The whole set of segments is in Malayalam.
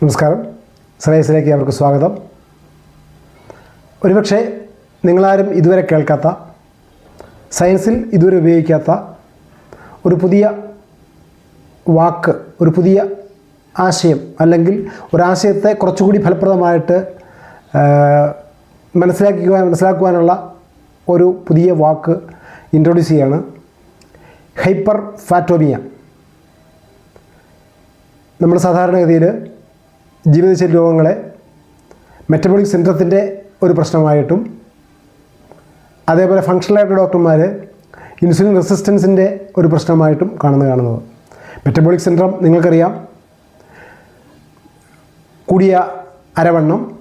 നമസ്കാരം. ശ്രേയസിലേക്ക് അവർക്ക് സ്വാഗതം. ഒരുപക്ഷെ നിങ്ങളാരും ഇതുവരെ കേൾക്കാത്ത സയൻസിൽ ഇതുവരെ ഉപയോഗിക്കാത്ത ഒരു പുതിയ വാക്ക് ഒരു പുതിയ ആശയം അല്ലെങ്കിൽ ഒരാശയത്തെ കുറച്ചുകൂടി ഫലപ്രദമായിട്ട് ആ, മനസ്സിലാക്കുവാനുള്ള ഒരു പുതിയ വാക്ക് ഇൻട്രൊഡ്യൂസ് ചെയ്യാണ് ഹൈപ്പർ ഫാറ്റോമിയ നമ്മൾ സാധാരണഗതിയിൽ ജീവിതശൈലി രോഗങ്ങളെ മെറ്റബോളിക് സിൻഡ്രത്തിന്റെ ഒരു പ്രശ്നമായിട്ടും അതേപോലെ ഫങ്ഷണലായിട്ട് ഡോക്ടർമാർ ഇൻസുലിൻ റെസിസ്റ്റൻസിന്റെ ഒരു പ്രശ്നമായിട്ടും കാണുന്ന കാണുന്നത്. മെറ്റബോളിക് സിൻഡ്രം നിങ്ങൾക്കറിയാം. കൂടിയ അരവണ്ണം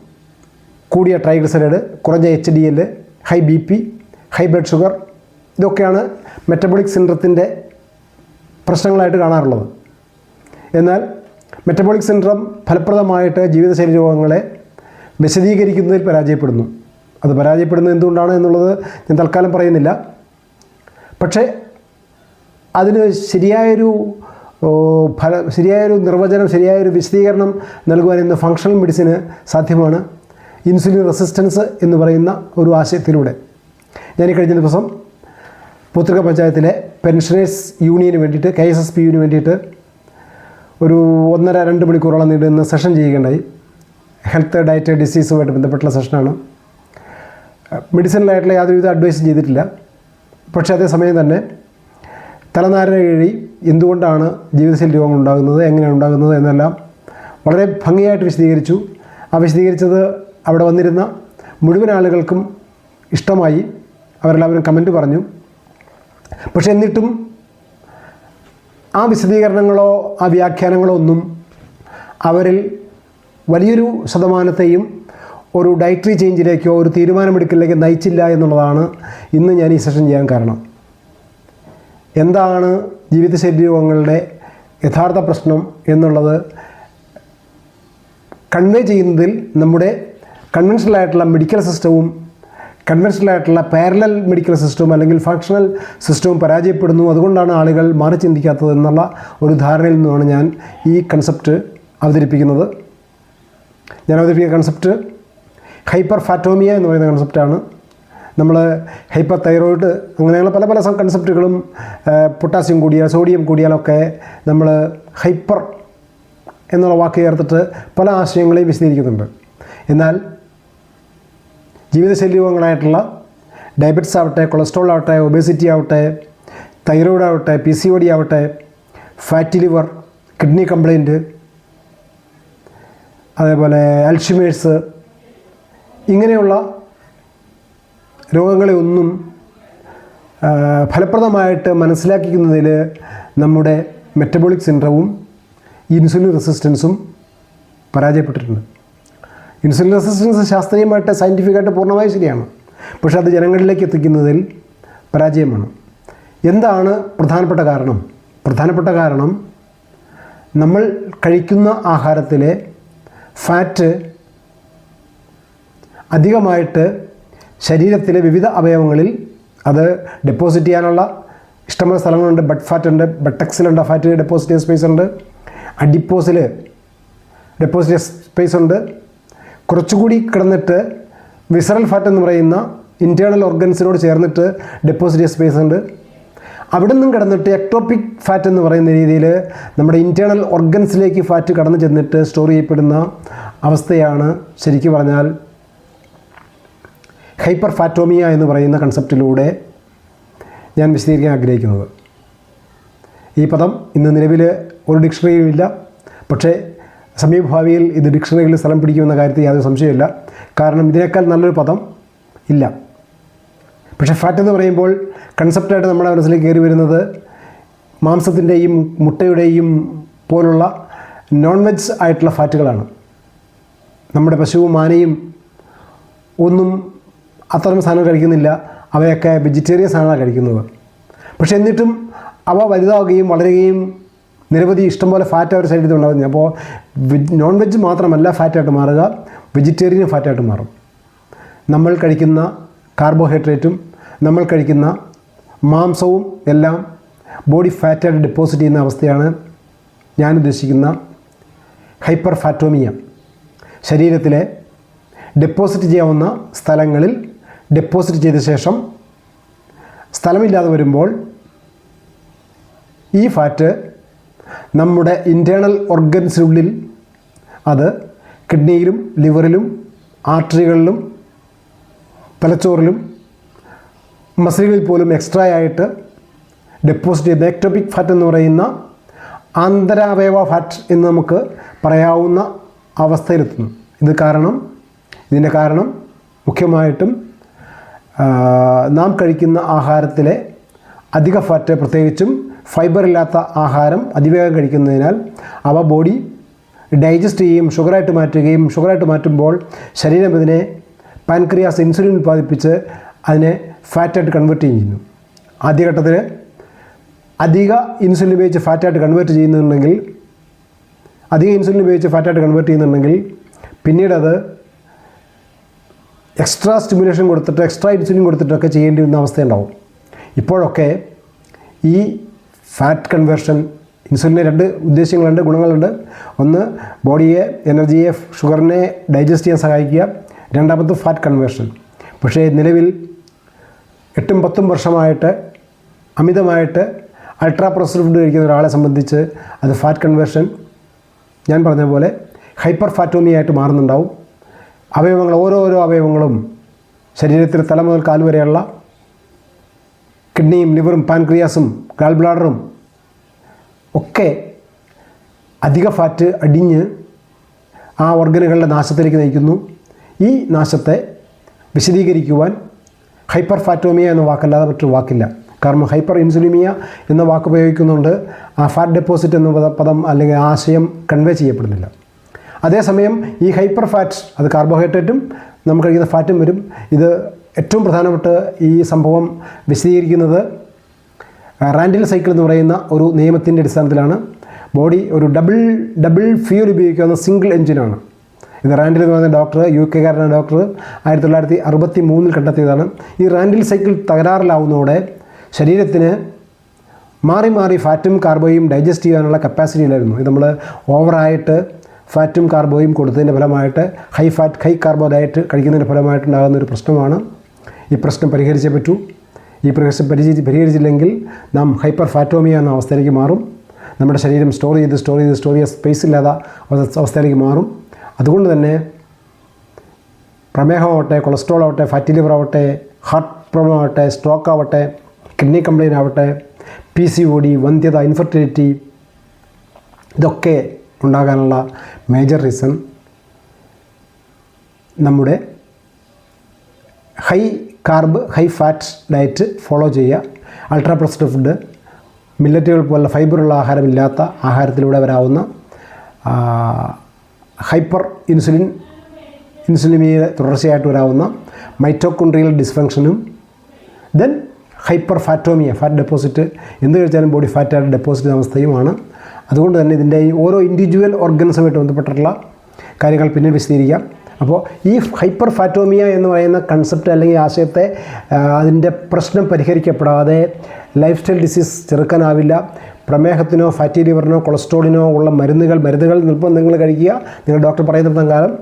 കൂടിയ ട്രൈഗ്ലിസറൈഡ് കുറഞ്ഞ H D L high B P high blood sugar ഇതൊക്കെയാണ് മെറ്റബോളിക് സിൻഡ്രത്തിന്റെ പ്രശ്നങ്ങളായിട്ട് കാണാറുള്ളത്. എന്നാൽ മെറ്റബോളിക് സിൻഡ്രം ഫലപ്രദമായിട്ട് ജീവിതശൈലി രോഗങ്ങളെ വിശദീകരിക്കുന്നതിൽ പരാജയപ്പെടുന്നു. അത് പരാജയപ്പെടുന്നത് എന്തുകൊണ്ടാണ് എന്നുള്ളത് ഞാൻ തൽക്കാലം പറയുന്നില്ല. പക്ഷേ അതിന് ശരിയായൊരു ഫല ശരിയായൊരു നിർവചനം ശരിയായൊരു വിശദീകരണം നൽകുവാൻ ഇന്ന് ഫങ്ഷണൽ മെഡിസിന് സാധ്യമാണ്. ഇൻസുലിൻ റെസിസ്റ്റൻസ് എന്ന് പറയുന്ന ഒരു ആശയത്തിലൂടെ. ഞാൻ ഈ കഴിഞ്ഞ ദിവസം പൂത്തുക പഞ്ചായത്തിലെ പെൻഷനേഴ്സ് യൂണിയന് വേണ്ടിയിട്ട് കെ എസ് എസ് പി യുവിന് വേണ്ടിയിട്ട് ഒരു ഒന്നര രണ്ട് മണിക്കൂറോളം നീണ്ടുന്ന സെഷൻ ചെയ്യുകയുണ്ടായി. ഹെൽത്ത് ഡയറ്റ് ഡിസീസുമായിട്ട് ബന്ധപ്പെട്ടുള്ള സെഷനാണ് മെഡിസിനലായിട്ടുള്ള യാതൊരുവിധ അഡ്വൈസും ചെയ്തിട്ടില്ല. പക്ഷേ അതേസമയം തന്നെ തലനാരിന കീഴി എന്തുകൊണ്ടാണ് ജീവിതശൈലി രോഗങ്ങൾ ഉണ്ടാകുന്നത് എങ്ങനെയാണ് ഉണ്ടാകുന്നത് എന്നെല്ലാം വളരെ ഭംഗിയായിട്ട് വിശദീകരിച്ചു. ആ വിശദീകരിച്ചത് അവിടെ വന്നിരുന്ന മുഴുവൻ ആളുകൾക്കും ഇഷ്ടമായി. അവരെല്ലാവരും കമന്റ് പറഞ്ഞു. പക്ഷേ എന്നിട്ടും ആ വിശദീകരണങ്ങളോ ആ വ്യാഖ്യാനങ്ങളോ ഒന്നും അവരിൽ വലിയൊരു ശതമാനത്തെയും ഒരു ഡയറ്ററി ചേഞ്ചിലേക്കോ ഒരു തീരുമാനമെടുക്കലിലേക്കോ നയിച്ചില്ല എന്നുള്ളതാണ് ഇന്ന് ഞാൻ ഈ സെഷൻ ചെയ്യാൻ കാരണം. എന്താണ് ജീവിതശൈലി രോഗങ്ങളുടെ യഥാർത്ഥ പ്രശ്നം എന്നുള്ളത് കൺവേ ചെയ്യുന്നതിൽ നമ്മുടെ കൺവെൻഷണൽ ആയിട്ടുള്ള മെഡിക്കൽ സിസ്റ്റവും കൺവെൻഷണൽ ആയിട്ടുള്ള പാരലൽ മെഡിക്കൽ സിസ്റ്റവും അല്ലെങ്കിൽ ഫങ്ഷണൽ സിസ്റ്റവും പരാജയപ്പെടുന്നു. അതുകൊണ്ടാണ് ആളുകൾ മാറി ചിന്തിക്കാത്തത് എന്നുള്ള ഒരു ധാരണയിൽ നിന്നാണ് ഞാൻ ഈ കൺസെപ്റ്റ് അവതരിപ്പിക്കുന്നത്. ഞാൻ അവതരിപ്പിക്കുന്ന കൺസെപ്റ്റ് ഹൈപ്പർ ഫാറ്റോമിയ എന്ന് പറയുന്ന കൺസെപ്റ്റാണ് നമ്മൾ ഹൈപ്പർ തൈറോയിഡ് അങ്ങനെയുള്ള പല പല കൺസെപ്റ്റുകളും പൊട്ടാസ്യം കൂടിയാൽ സോഡിയം കൂടിയാലൊക്കെ നമ്മൾ ഹൈപ്പർ എന്നുള്ള വാക്ക് ചേർത്തിട്ട് പല ആശയങ്ങളെയും വിശദീകരിക്കുന്നുണ്ട്. എന്നാൽ ജീവിതശൈലി രോഗങ്ങളായിട്ടുള്ള ഡയബറ്റിസ് ആവട്ടെ കൊളസ്ട്രോൾ ആവട്ടെ ഒബേസിറ്റി ആവട്ടെ തൈറോയിഡ് ആവട്ടെ പി സി ഒ ഡി ആവട്ടെ ഫാറ്റി ലിവർ കിഡ്നി കംപ്ലൈന്റ് അതേപോലെ അൽഷിമേഴ്സ് ഇങ്ങനെയുള്ള രോഗങ്ങളെ ഒന്നും ഫലപ്രദമായിട്ട് മനസ്സിലാക്കിക്കുന്നതിൽ നമ്മുടെ മെറ്റബോളിക് സിൻഡ്രവും ഇൻസുലിൻ റെസിസ്റ്റൻസും പരാജയപ്പെട്ടിട്ടുണ്ട്. ഇൻസുലിൻ റെസിസ്റ്റൻസ് ശാസ്ത്രീയമായിട്ട് സയന്റിഫിക്കായിട്ട് പൂർണമായി ശരിയാണ്. പക്ഷേ അത് ജനങ്ങളിലേക്ക് എത്തിക്കുന്നതിൽ പരാജയമാണ്. എന്താണ് പ്രധാനപ്പെട്ട കാരണം? പ്രധാനപ്പെട്ട കാരണം നമ്മൾ കഴിക്കുന്ന ആഹാരത്തിലെ ഫാറ്റ് അധികമായിട്ട് ശരീരത്തിലെ വിവിധ അവയവങ്ങളിൽ അത് ഡെപ്പോസിറ്റ് ചെയ്യാനുള്ള ഇഷ്ടംപോലെ സ്ഥലങ്ങളുണ്ട്. ബഡ് ഫാറ്റ് ഉണ്ട് ബട്ടക്സിലുണ്ട് ഫാറ്റ് ഡെപ്പോസിറ്റ് സ്പേസ് ഉണ്ട്. അഡിപ്പോസിൽ ഡെപ്പോസിറ്റ് സ്പേസ് ഉണ്ട്. കുറച്ചുകൂടി കിടന്നിട്ട് വിസറൽ ഫാറ്റ് എന്ന് പറയുന്ന ഇന്റേർണൽ ഓർഗൻസിനോട് ചേർന്നിട്ട് ഡെപ്പോസിറ്റ് സ്പേസ് ഉണ്ട്. അവിടെ നിന്നും കിടന്നിട്ട് എക്ടോപിക് ഫാറ്റ് എന്ന് പറയുന്ന രീതിയിൽ നമ്മുടെ ഇന്റേർണൽ ഓർഗൻസിലേക്ക് ഫാറ്റ് കടന്നു ചെന്നിട്ട് സ്റ്റോർ ചെയ്യപ്പെടുന്ന അവസ്ഥയാണ് ശരിക്കും പറഞ്ഞാൽ ഹൈപ്പർ ഫാറ്റോമിയ എന്ന് പറയുന്ന കൺസെപ്റ്റിലൂടെ ഞാൻ വിശദീകരിക്കാൻ ആഗ്രഹിക്കുന്നത്. ഈ പദം ഇന്ന് നിലവിൽ ഒരു ഡിക്ഷണറിയും ഇല്ല. പക്ഷേ സമീപഭാവിയിൽ ഇത് ഡിക്ഷണറിയിൽ സ്ഥലം പിടിക്കുമെന്ന കാര്യത്തിൽ യാതൊരു സംശയമില്ല കാരണം ഇതിനേക്കാൾ നല്ലൊരു പദം ഇല്ല. പക്ഷേ ഫാറ്റ് എന്ന് പറയുമ്പോൾ കൺസെപ്റ്റായിട്ട് നമ്മുടെ മനസ്സിലേക്ക് കയറി വരുന്നത് മാംസത്തിന്റെയും മുട്ടയുടെയും പോലുള്ള നോൺ വെജ് ആയിട്ടുള്ള ഫാറ്റുകളാണ് നമ്മുടെ പശുവും ആനയും ഒന്നും അത്തരം സാധനം കഴിക്കുന്നില്ല. അവയൊക്കെ വെജിറ്റേറിയൻ സാധനമാണ് കഴിക്കുന്നത്. പക്ഷേ എന്നിട്ടും അവ വലുതാവുകയും വളരുകയും നിരവധി ഇഷ്ടംപോലെ ഫാറ്റ് അവരുടെ ശരീരത്തിൽ ഉണ്ടാകുന്നത് അപ്പോൾ നോൺ വെജ് മാത്രമല്ല ഫാറ്റായിട്ട് മാറുക. വെജിറ്റേറിയൻ ഫാറ്റായിട്ട് മാറും. നമ്മൾ കഴിക്കുന്ന കാർബോഹൈഡ്രേറ്റും നമ്മൾ കഴിക്കുന്ന മാംസവും എല്ലാം ബോഡി ഫാറ്റായിട്ട് ഡെപ്പോസിറ്റ് ചെയ്യുന്ന അവസ്ഥയാണ് ഞാൻ ഉദ്ദേശിക്കുന്ന ഹൈപ്പർ ഫാറ്റോമിയ ശരീരത്തിലെ ഡെപ്പോസിറ്റ് ചെയ്യാവുന്ന സ്ഥലങ്ങളിൽ ഡെപ്പോസിറ്റ് ചെയ്ത ശേഷം സ്ഥലമില്ലാതെ വരുമ്പോൾ ഈ ഫാറ്റ് നമ്മുടെ ഇന്റേർണൽ ഓർഗൻസിനുള്ളിൽ അത് കിഡ്നിയിലും ലിവറിലും ആർട്ടറികളിലും തലച്ചോറിലും മസിലുകളിൽ പോലും എക്സ്ട്രാ ആയിട്ട് ഡെപ്പോസിറ്റ് ചെയ്ത എക്ടോപിക് ഫാറ്റ് എന്ന് പറയുന്ന ആന്തരാവയവ ഫാറ്റ് എന്ന് നമുക്ക് പറയാവുന്ന അവസ്ഥയിലെത്തുന്നു. ഇത് കാരണം ഇതിന്റെ കാരണം മുഖ്യമായിട്ടും നാം കഴിക്കുന്ന ആഹാരത്തിലെ അധിക ഫാറ്റ് പ്രത്യേകിച്ചും ഫൈബർ ഇല്ലാത്ത ആഹാരം അതിവേഗം കഴിക്കുന്നതിനാൽ അവ ബോഡി ഡൈജസ്റ്റ് ചെയ്യുകയും ഷുഗറായിട്ട് മാറ്റുകയും ഷുഗറായിട്ട് മാറ്റുമ്പോൾ ശരീരം ഇതിനെ പാൻക്രിയാസ് ഇൻസുലിൻ ഉൽപ്പാദിപ്പിച്ച് അതിനെ ഫാറ്റായിട്ട് കൺവേർട്ട് ചെയ്യുന്നു. ആദ്യഘട്ടത്തിൽ അധിക ഇൻസുലിൻ ഉപയോഗിച്ച് ഫാറ്റായിട്ട് കൺവേർട്ട് ചെയ്യുന്നുണ്ടെങ്കിൽ അധിക ഇൻസുലിൻ ഉപയോഗിച്ച് ഫാറ്റായിട്ട് കൺവേർട്ട് ചെയ്യുന്നുണ്ടെങ്കിൽ പിന്നീട് അത് എക്സ്ട്രാ സ്റ്റിമുലേഷൻ കൊടുത്തിട്ട് എക്സ്ട്രാ ഇൻസുലിൻ കൊടുത്തിട്ടൊക്കെ ചെയ്യേണ്ടി വരുന്ന അവസ്ഥയുണ്ടാവും. ഇപ്പോഴൊക്കെ ഈ ഫാറ്റ് കൺവേർഷൻ ഇൻസുലിന് രണ്ട് ഉദ്ദേശങ്ങളുണ്ട് ഗുണങ്ങളുണ്ട്. ഒന്ന് ബോഡിയെ എനർജിയെ ഷുഗറിനെ ഡൈജസ്റ്റ് ചെയ്യാൻ സഹായിക്കുക. രണ്ടാമത് ഫാറ്റ് കൺവേർഷൻ. പക്ഷേ നിലവിൽ എട്ടും പത്തും വർഷമായിട്ട് അമിതമായിട്ട് അൾട്രാ പ്രോസസ്ഡ് ഫുഡ് കഴിക്കുന്ന ഒരാളെ സംബന്ധിച്ച് അത് ഫാറ്റ് കൺവേർഷൻ ഞാൻ പറഞ്ഞ പോലെ ഹൈപ്പർ ഫാറ്റോമിയ ആയിട്ട് മാറുന്നുണ്ടാവും. അവയവങ്ങൾ ഓരോരോ അവയവങ്ങളും ശരീരത്തിൽ തല മുതൽ കാൽ വരെയുള്ള കിഡ്നിയും ലിവറും പാൻക്രിയാസും ഗാൾ ബ്ലാഡറും ഒക്കെ അധിക ഫാറ്റ് അടിഞ്ഞ് ആ ഓർഗനുകളുടെ നാശത്തിലേക്ക് നയിക്കുന്നു. ഈ നാശത്തെ വിശദീകരിക്കുവാൻ ഹൈപ്പർ ഫാറ്റോമിയ എന്ന വാക്കല്ലാതെ മറ്റൊരു വാക്കില്ല. കാരണം ഹൈപ്പർ ഇൻസുലിമിയ എന്ന വാക്ക് ഉപയോഗിക്കുന്നുണ്ട്. ആ ഫാറ്റ് ഡെപ്പോസിറ്റ് എന്ന പദം അല്ലെങ്കിൽ ആശയം കൺവേ ചെയ്യപ്പെടുന്നില്ല. അതേസമയം ഈ ഹൈപ്പർ ഫാറ്റ്സ് അത് കാർബോഹൈഡ്രേറ്റും നമുക്ക് കഴിക്കുന്ന ഫാറ്റും വരും. ഇത് ഏറ്റവും പ്രധാനപ്പെട്ട ഈ സംഭവം വിശദീകരിക്കുന്നത് റാൻഡിൽ സൈക്കിൾ എന്ന് പറയുന്ന ഒരു നിയമത്തിന്റെ അടിസ്ഥാനത്തിലാണ് ബോഡി ഒരു ഡബിൾ ഡബിൾ ഫ്യൂൽ ഉപയോഗിക്കാവുന്ന സിംഗിൾ എഞ്ചിനാണ്. ഇത് റാൻഡിൽ എന്ന് പറയുന്ന ഡോക്ടർ യു കെ കെക്കാരനായ ഡോക്ടർ ആയിരത്തി തൊള്ളായിരത്തി അറുപത്തി മൂന്നിൽ കണ്ടെത്തിയതാണ്. ഈ റാൻഡിൽ സൈക്കിൾ തകരാറിലാവുന്നതോടെ ശരീരത്തിന് മാറി മാറി ഫാറ്റും കാർബോയും ഡൈജസ്റ്റ് ചെയ്യാനുള്ള കപ്പാസിറ്റി ഇല്ലായിരുന്നു. ഇത് നമ്മൾ ഓവറായിട്ട് ഫാറ്റും കാർബോയും കൊടുത്തതിന്റെ ഫലമായിട്ട് high fat high carbo diet കഴിക്കുന്നതിന്റെ ഫലമായിട്ടുണ്ടാകുന്ന ഒരു പ്രശ്നമാണ്. ഈ പ്രശ്നം പരിഹരിച്ചേ പറ്റൂ. ഈ പ്രശ്നം പരിചരി പരിഹരിച്ചില്ലെങ്കിൽ നാം ഹൈപ്പർ ഫാറ്റോമിയ എന്ന അവസ്ഥയിലേക്ക് മാറും. നമ്മുടെ ശരീരം സ്റ്റോർ ചെയ്ത് സ്റ്റോർ ചെയ്ത് സ്റ്റോർ ചെയ്ത് സ്പേസ് ഇല്ലാതെ അവസ്ഥയിലേക്ക് മാറും. അതുകൊണ്ട് തന്നെ പ്രമേഹമാവട്ടെ കൊളസ്ട്രോൾ ആവട്ടെ ഫാറ്റി ലിവർ ആവട്ടെ ഹാർട്ട് പ്രോബ്ലം ആവട്ടെ സ്ട്രോക്ക് ആവട്ടെ കിഡ്നി കംപ്ലയിന്റ് ആവട്ടെ പി സി ഒ ഡി വന്ധ്യത ഇൻഫെർട്ടിലിറ്റി ഇതൊക്കെ ഉണ്ടാകാനുള്ള മേജർ റീസൺ നമ്മുടെ high carb high fat diet follow ചെയ്യുക. അൾട്രാ പ്രോസസ്ഡ് ഫുഡ് മില്ലറ്റുകൾ പോലുള്ള ഫൈബറുള്ള ആഹാരമില്ലാത്ത ആഹാരത്തിലൂടെ വരാവുന്ന ഹൈപ്പർ ഇൻസുലിൻ ഇൻസുലിമിയ തുടർച്ചയായിട്ട് വരാവുന്ന മൈറ്റോക്കുണ്ട്രിയൽ ഡിസ്ഫങ്ഷനും ദെൻ ഹൈപ്പർ ഫാറ്റോമിയ ഫാറ്റ് ഡെപ്പോസിറ്റ് എന്ത് കഴിച്ചാലും ബോഡി ഫാറ്റായിട്ട് ഡെപ്പോസിറ്റ് അവസ്ഥയുമാണ്. അതുകൊണ്ട് തന്നെ ഇതിന്റെ ഓരോ ഇൻഡിവിജ്വൽ ഓർഗൻസുമായിട്ട് ബന്ധപ്പെട്ടിട്ടുള്ള കാര്യങ്ങൾ പിന്നീട് വിശദീകരിക്കാം. അപ്പോൾ ഈ ഹൈപ്പർ ഫാറ്റോമിയ എന്ന് പറയുന്ന കൺസെപ്റ്റ് അല്ലെങ്കിൽ ആശയത്തെ അതിന്റെ പ്രശ്നം പരിഹരിക്കപ്പെടാതെ ലൈഫ് സ്റ്റൈൽ ഡിസീസ് ചെറുക്കാനാവില്ല. പ്രമേഹത്തിനോ ഫാറ്റി ലിവറിനോ കൊളസ്ട്രോളിനോ ഉള്ള മരുന്നുകൾ മരുന്നുകൾ നിൽപ്പം നിങ്ങൾ കഴിക്കുക. നിങ്ങൾ ഡോക്ടർ പറയുന്ന കാലം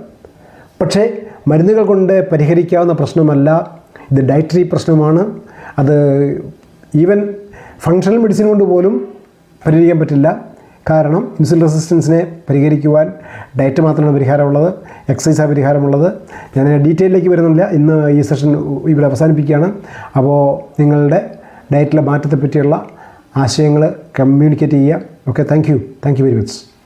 പക്ഷേ മരുന്നുകൾ കൊണ്ട് പരിഹരിക്കാവുന്ന പ്രശ്നമല്ല. ഇത് ഡയറ്ററി പ്രശ്നമാണ്. അത് ഈവൻ ഫങ്ഷണൽ മെഡിസിൻ കൊണ്ട് പോലും പരിഹരിക്കാൻ പറ്റില്ല. കാരണം ഇൻസുലിൻ റെസിസ്റ്റൻസിനെ പരിഹരിക്കുവാൻ ഡയറ്റ് മാത്രമാണ് പരിഹാരമുള്ളത് എക്സസൈസാണ് പരിഹാരമുള്ളത്. ഞാൻ ഡീറ്റെയിലേക്ക് വരുന്നില്ല. ഇന്ന് ഈ സെഷൻ ഇവിടെ അവസാനിപ്പിക്കുകയാണ്. അപ്പോൾ നിങ്ങളുടെ ഡയറ്റിലെ മാറ്റത്തെ പറ്റിയുള്ള ആശയങ്ങൾ കമ്മ്യൂണിക്കേറ്റ് ചെയ്യുക. Okay thank you thank you very much